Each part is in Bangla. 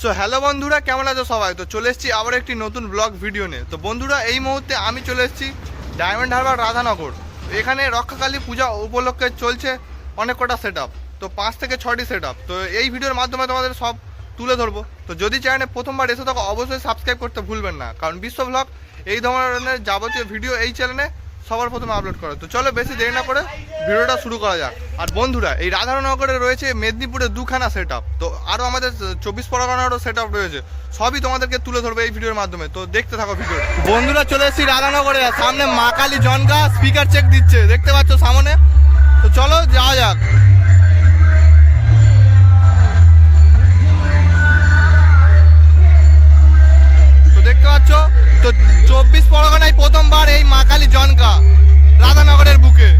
সো হ্যালো বন্ধুরা, কেমন আছো সবাই? তো চলে এসেছি আবার একটি নতুন ব্লগ ভিডিও নিয়ে। তো বন্ধুরা, এই মুহূর্তে আমি চলে এসেছি ডায়মন্ড হারবার রাধানগর এখানে রক্ষাকালী পূজা উপলক্ষে চলছে অনেক কটা সেট তো পাঁচ থেকে ছটি সেট তো এই ভিডিওর মাধ্যমে তোমাদের সব তুলে ধরবো। তো যদি চ্যানেলে প্রথমবার এসে থাকো, অবশ্যই সাবস্ক্রাইব করতে ভুলবেন না। কারণ বিশ্ব ব্লগ এই ধরনের যাবতীয় ভিডিও এই চ্যানেলে সবার প্রথমে আপলোড করে। তো চলো বেশি দেরি না করে ভিডিওটা শুরু করা যাক। আর বন্ধুরা, এই রাধানগরে রয়েছে মেদিনীপুরে দুখানা সেট তো আরও আমাদের চব্বিশ পরগনারও সেট রয়েছে। সবই তোমাদেরকে তুলে ধরবে এই ভিডিওর মাধ্যমে। তো দেখতে থাকো ভিডিও বন্ধুরা, চলে এসেছি রাধানগরে। সামনে মা কালী জনকা স্পিকার চেক দিচ্ছে। দেখতে পাচ্ছ সামনে? তো চলো যাওয়া যাক। তো দেখতে পাচ্ছ তো চব্বিশ পরগনায় প্রথমবার এই মা কালী জনকা রাধানগরের বুকে।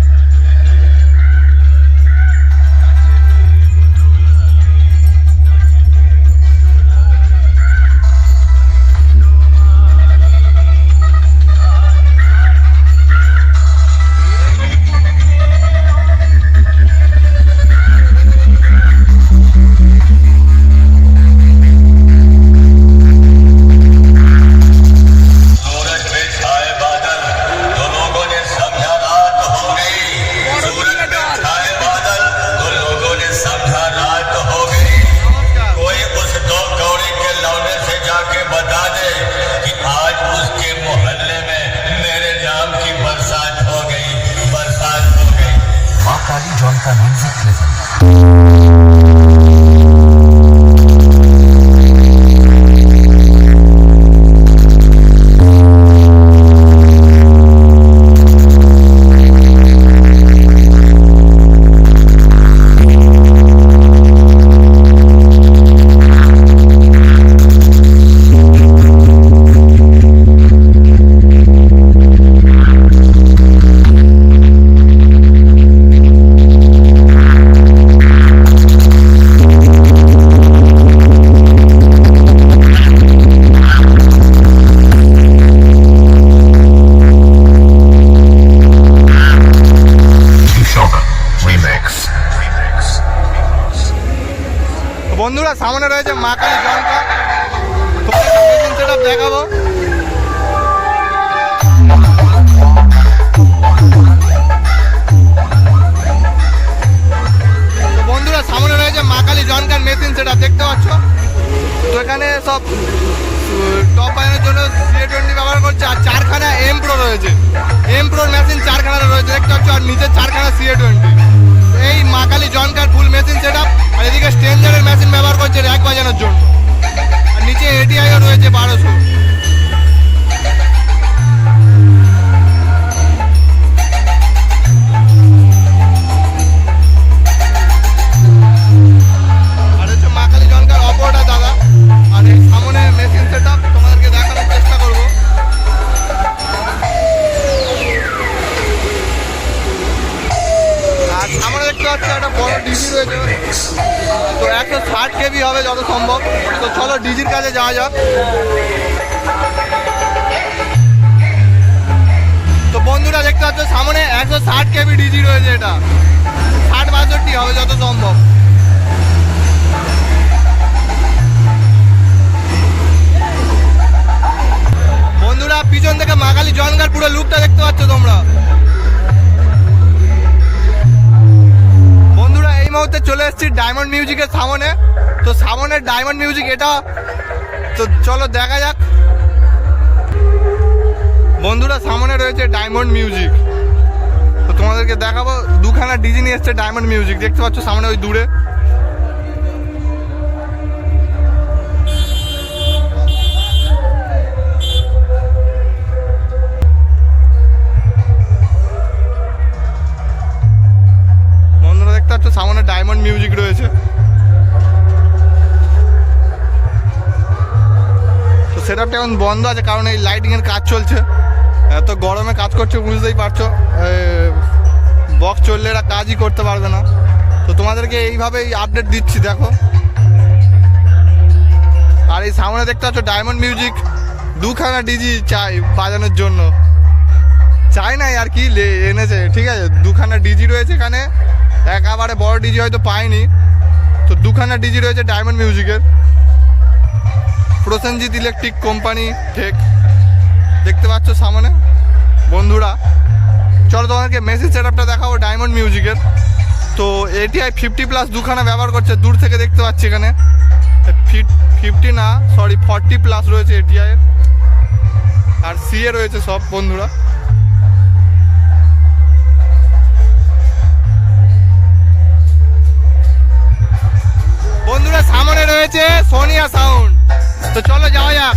মা কালী জনকা দেখাবো। সামনে রয়েছে মা কালী জনকার মেশিন সেটা দেখতে পাচ্ছ? তো এখানে সব টপ বাজানোর জন্য যাওয়া যাক তো বন্ধুরা দেখতে পাচ্ছ, সামনে একশো ষাট কেবি ডিজি রয়েছে এটা। ষাট বাষট্টি হবে যত সম্ভব। বন্ধুরা, পিছন থেকে মাগালি জনগার পুরো লুকটা দেখতে পাচ্ছ তোমরা। বন্ধুরা, এই মুহূর্তে চলে এসেছি ডায়মন্ড মিউজিকের সামনে। তো সামনের ডায়মন্ড মিউজিক এটা তো চলো দেখা যাক। বন্ধুরা, সামনে রয়েছে ডায়মন্ড মিউজিক তো তোমাদেরকে দেখাবো, দুখানা ডিজি নিয়ে এসছে ডায়মন্ড মিউজিক দেখতে পাচ্ছ সামনে ওই দূরে। বন্ধুরা, দেখতে সামনে ডায়মন্ড মিউজিক রয়েছে। সেটআপটা এখন বন্ধ আছে, কারণ এই লাইটিংয়ের কাজ চলছে। এত গরমে কাজ করছে, বুঝতেই পারছ। বক্স চললে এরা কাজই করতে পারবে না। তো তোমাদেরকে এইভাবেই আপডেট দিচ্ছি, দেখো। আর এই সামনে দেখতে পাচ্ছ ডায়মন্ড মিউজিক দুখানা ডিজি চাই বাজানোর জন্য। চাই নাই আর কি এনেছে, ঠিক আছে? দুখানা ডিজি রয়েছে এখানে। একেবারে বড় ডিজি হয়তো পাইনি। তো দুখানা ডিজি রয়েছে ডায়মন্ড মিউজিকের প্রসেনজিৎ ইলেকট্রিক কোম্পানি ঠেক। দেখতে পাচ্ছ সামনে? বন্ধুরা, চলো তোমাদেরকে মেসেজ সেটআপটা দেখাবো ডায়মন্ড মিউজিকের তো এটিআই ফিফটি প্লাস দুখানা ব্যবহার করছে, দূর থেকে দেখতে পাচ্ছি এখানে। ফিফটি না সরি ফর্টি প্লাস রয়েছে এটিআই এর। আর সিএ রয়েছে সব, বন্ধুরা। বন্ধুরা, সামনে রয়েছে সোনিয়া সাউন্ড তো চলো যাওয়া যাক।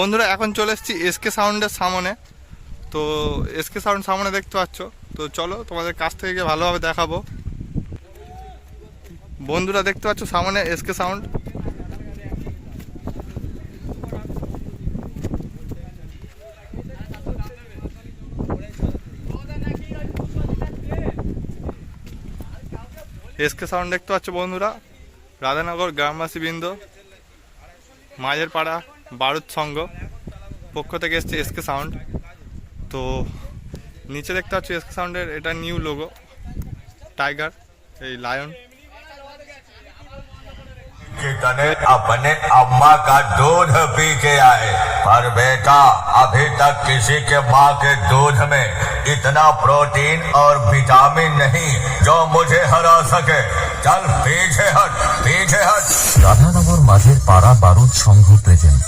বন্ধুরা, এখন চলে এসেছি এসকে সাউন্ডের সামনে। তো এসকে সাউন্ড সামনে দেখতে পাচ্ছ। তো চলো তোমাদের কাছ থেকে গিয়ে ভালোভাবে দেখাবো। বন্ধুরা, দেখতে পাচ্ছ সামনে এসকে সাউন্ড এসকে সাউন্ড দেখতে পাচ্ছ বন্ধুরা? রাধানগর গ্রামবাসী বৃন্দ মাঝের পাড়া বারুদ সংঘ পক্ষ থেকে এসছে এসকে সাউন্ড তো নিচে দেখতে পাচ্ছি এসকে সাউন্ডের এটা নিউ লোগো টাইগার এই লায়ন कितने अपने अम्मा का दूध पी के आए पर बेटा अभी तक किसी के माँ के दूध में इतना प्रोटीन और विटामिन नहीं जो मुझे हरा सके चल पीछे हट पीछे हट রাধানগর মাঝের পাড়া বারুদ সংঘ প্রেজেন্ট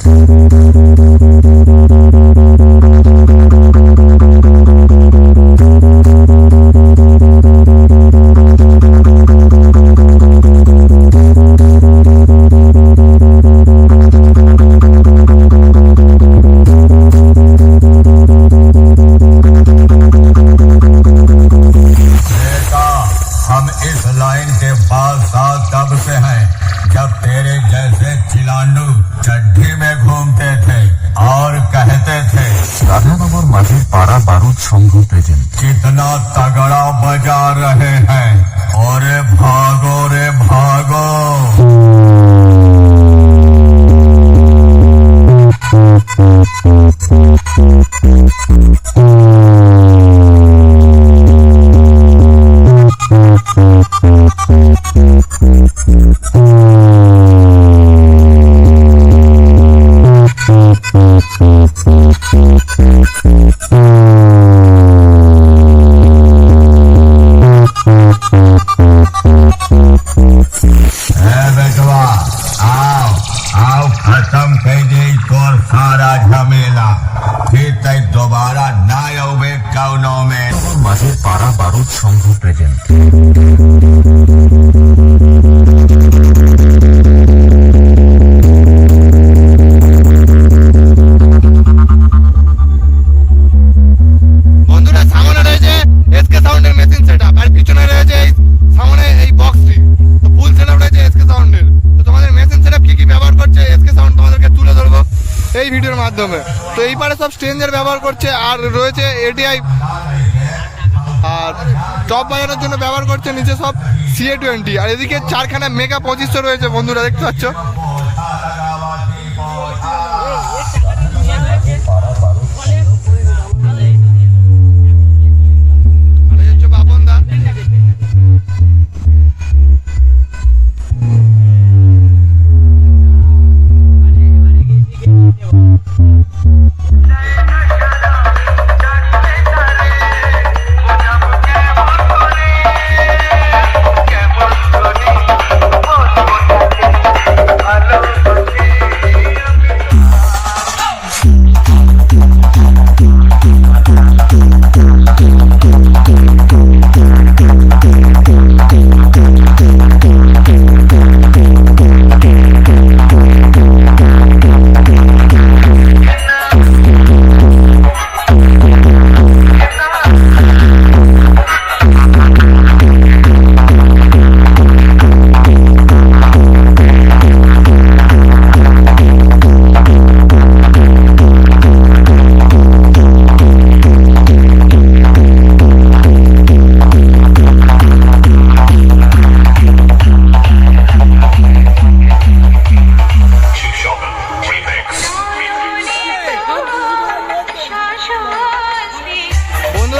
वाले पारा बारूद संघ प्रेजेंट कितना तगड़ा बजा रहे हैं और भागो रे भागो Mm-hmm. স্ট্রেঞ্জার ব্যবহার করছে আর রয়েছে এটিআই আর টপ বাজানোর জন্য ব্যবহার করছে নিচে সব সিএ টোয়েন্টি আর এদিকে চারখানা মেগা পঁচিশশো রয়েছে বন্ধুরা, দেখতে পাচ্ছ?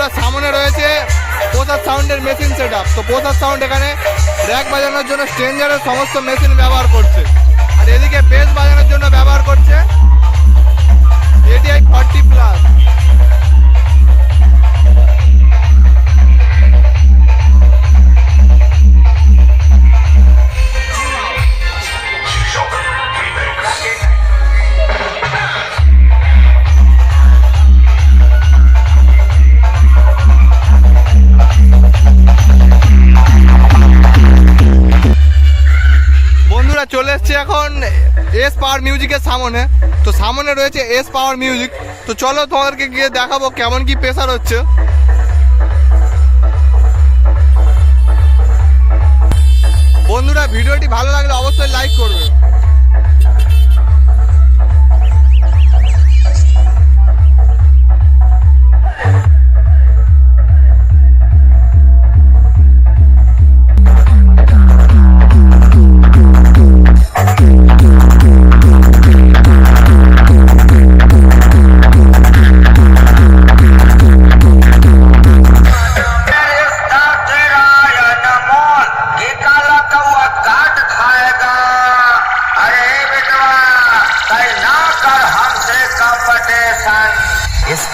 বন্ধুরা সামনে রয়েছে প্রসাদ সাউন্ডের মেশিন সেট আপ তো প্রসাদ সাউন্ড এখানে র্যাক বাজানোর জন্য স্ট্রেঞ্জারের সমস্ত মেশিন ব্যবহার করছে। আর এদিকে বেস বাজানোর জন্য ব্যবহার করছে। এটি এক ফর্টি প্লাস এসছে এখন এস পাওয়ার মিউজিকের সামনে। তো সামনে রয়েছে এস পাওয়ার মিউজিক তো চলো তোমাদেরকে গিয়ে দেখাবো কেমন কি প্রেশার হচ্ছে। বন্ধুরা, ভিডিওটি ভালো লাগলে অবশ্যই লাইক করবে।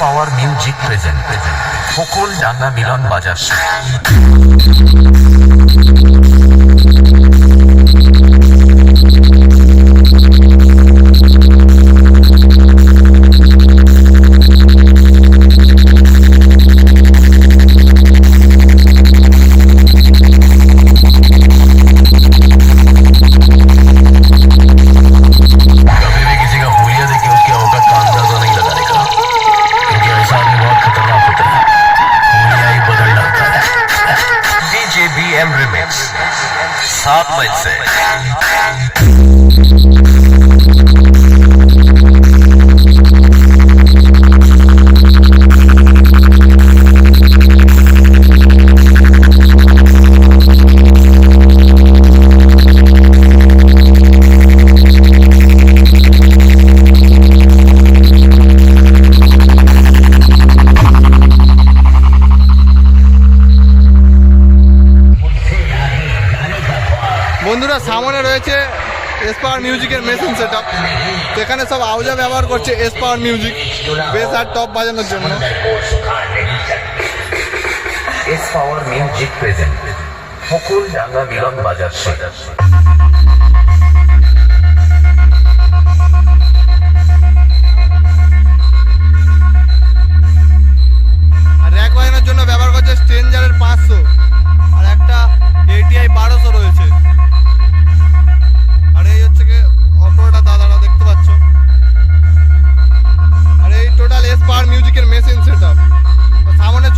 পাওয়ার মিউজিক প্রেজেন্ট ফকল ডাঙ্গা মিলন বাজার করছে এস পাওয়ার মিউজিক বেস আর টপ বাজানোর জন্য। S music present Danga Milan Bazar জন্য ব্যবহার করছে স্ট্রেঞ্জারের পাঁচশো আর একটা এটিআই বারোশো রয়েছে। মিউজিকের মেশিন সেট। আপ সামনে